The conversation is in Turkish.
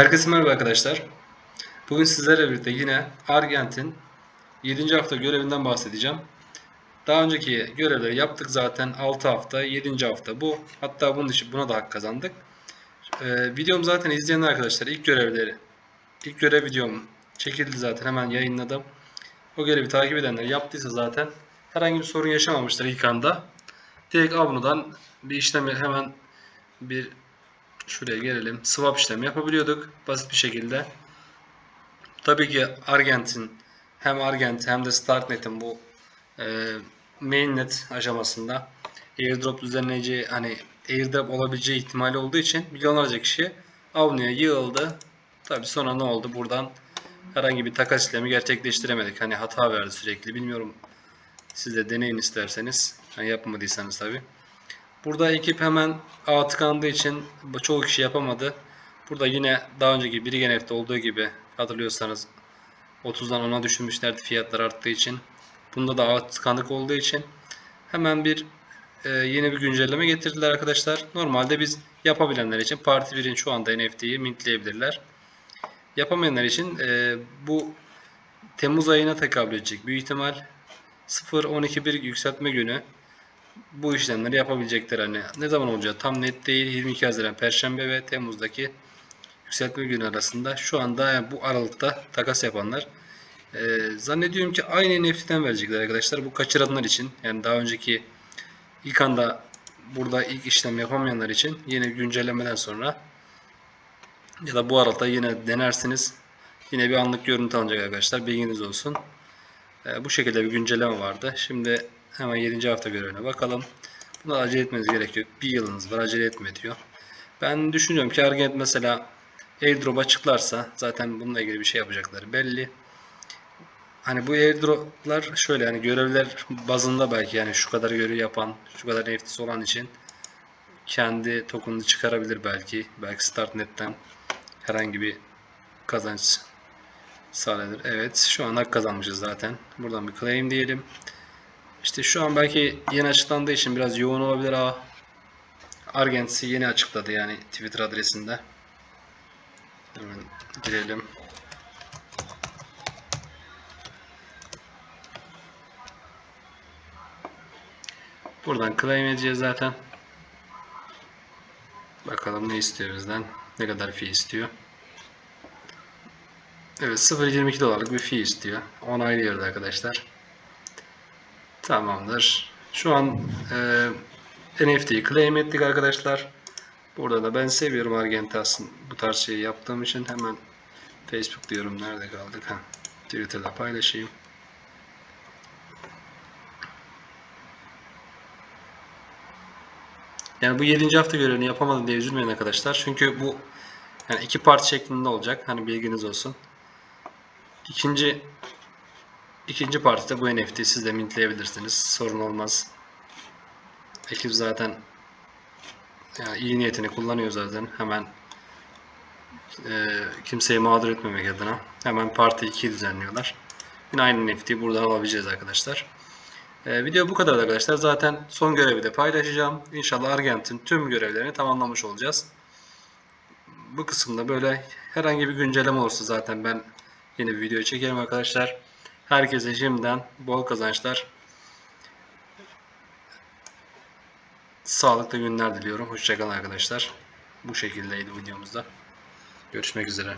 Herkese merhaba arkadaşlar. Bugün sizlerle birlikte yine Argent'in 7. hafta görevinden bahsedeceğim. Daha önceki görevleri yaptık zaten 6 hafta, 7. hafta bu. Hatta bunun için buna da hak kazandık. Ee, videom zaten izleyen arkadaşlar ilk görevleri, ilk görev videom çekildi zaten hemen yayınladım. O görevi takip edenler yaptıysa zaten herhangi bir sorun yaşamamıştır ilk anda. Direkt Avnu'dan bir işlem hemen bir Şuraya gelelim. Swap işlemi yapabiliyorduk basit bir şekilde. Tabii ki Argent'in hem Argent hem de Starknet'in bu e, mainnet aşamasında airdrop düzenleyici hani airdrop olabileceği ihtimali olduğu için milyonlarca kişi Avnu'ya yığıldı. Tabii sonra ne oldu? Buradan herhangi bir takas işlemi gerçekleştiremedik. Hani hata verdi sürekli. Bilmiyorum. Siz de deneyin isterseniz. Hani yapmadıysanız tabii. Burada ekip hemen ağ tıkandığı için çoğu kişi yapamadı. Burada yine daha önceki Birigenef'te olduğu gibi hatırlıyorsanız 30'dan 10'a düşürmüşlerdi fiyatlar arttığı için. Bunda da ağ tıkanık olduğu için hemen bir e, yeni bir güncelleme getirdiler arkadaşlar. Normalde biz yapabilenler için Parti 1'in şu anda NFT'yi mintleyebilirler. Yapamayanlar için e, bu Temmuz ayına tekabül edecek büyük ihtimal 0-12-1 yükseltme günü bu işlemleri yapabilecekler hani. Ne zaman olacağı tam net değil. 22 Haziran Perşembe ve Temmuz'daki yükseltme günü arasında. Şu anda yani bu aralıkta takas yapanlar e, zannediyorum ki aynı NFT'den verecekler arkadaşlar. Bu kaçıranlar için yani daha önceki ilk anda burada ilk işlem yapamayanlar için yeni güncellemeden sonra ya da bu aralıkta yine denersiniz. Yine bir anlık görüntü alacak arkadaşlar. Bilginiz olsun. E, bu şekilde bir güncelleme vardı. Şimdi Hemen 7. hafta görevine bakalım. Buna acele etmeniz gerekiyor. Bir yılınız var acele etme diyor. Ben düşünüyorum ki Argent mesela airdrop açıklarsa zaten bununla ilgili bir şey yapacakları belli. Hani bu airdroplar şöyle yani görevler bazında belki yani şu kadar görev yapan, şu kadar NFT'si olan için kendi token'ını çıkarabilir belki. Belki Startnet'ten herhangi bir kazanç sağlanır. Evet şu an hak kazanmışız zaten. Buradan bir claim diyelim. İşte şu an belki yeni açıklandığı için biraz yoğun olabilir ama Argents'i yeni açıkladı yani Twitter adresinde. Hemen girelim. Buradan claim edeceğiz zaten. Bakalım ne istiyor bizden. Ne kadar fee istiyor. Evet 0.22 dolarlık bir fee istiyor. Onaylıyoruz arkadaşlar. Tamamdır. Şu an e, NFT'yi claim ettik arkadaşlar. Burada da ben seviyorum Argentas'ın bu tarz şeyi yaptığım için hemen Facebook diyorum. Nerede kaldık? Ha, Twitter'da paylaşayım. Yani bu 7. hafta görevini yapamadım diye üzülmeyin arkadaşlar. Çünkü bu yani iki part şeklinde olacak. Hani bilginiz olsun. İkinci İkinci partide bu NFT'yi siz de mintleyebilirsiniz. Sorun olmaz. Ekip zaten yani iyi niyetini kullanıyor zaten. Hemen e, kimseyi mağdur etmemek adına hemen parti 2'yi düzenliyorlar. Yine aynı NFT'yi buradan alabileceğiz arkadaşlar. E, video bu kadar arkadaşlar. Zaten son görevi de paylaşacağım. İnşallah Argent'in tüm görevlerini tamamlamış olacağız. Bu kısımda böyle herhangi bir güncelleme olursa zaten ben yeni bir video çekerim arkadaşlar. Herkese şimdiden bol kazançlar. Sağlıklı günler diliyorum. Hoşçakalın arkadaşlar. Bu şekildeydi videomuzda. Görüşmek üzere.